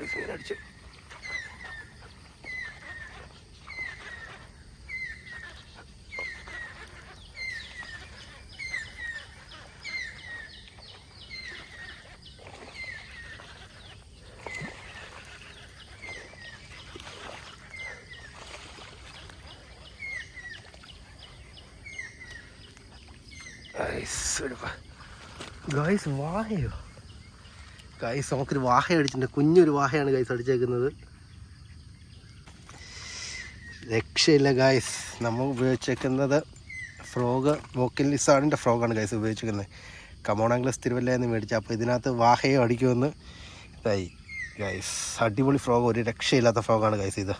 അടിച്ചു guys വാഹയോ guys നമുക്കൊരു വാഹ അടിച്ചിട്ടുണ്ട് കുഞ്ഞൊരു വാഹയാണ് ഗൈസ് അടിച്ചേക്കുന്നത്. രക്ഷയില്ല ഗൈസ് നമ്മൾ ഉപയോഗിച്ചേക്കുന്നത് ഫ്രോഗ് വോക്കിൽ ലിസാണിന്റെ ഫ്രോഗാണ് ഗൈസ് ഉപയോഗിച്ചിരിക്കുന്നത് കമോണാംഗ്ലസ് തിരുവല്ല എന്ന് മേടിച്ചു. അപ്പോൾ ഇതിനകത്ത് വാഹയോ അടിക്കുമെന്ന്. ഇതായി. ഗൈസ് അടിപൊളി ഫ്രോഗ് ഒരു രക്ഷയില്ലാത്ത ഫ്രോഗാണ് ഗൈസ് ഇത്.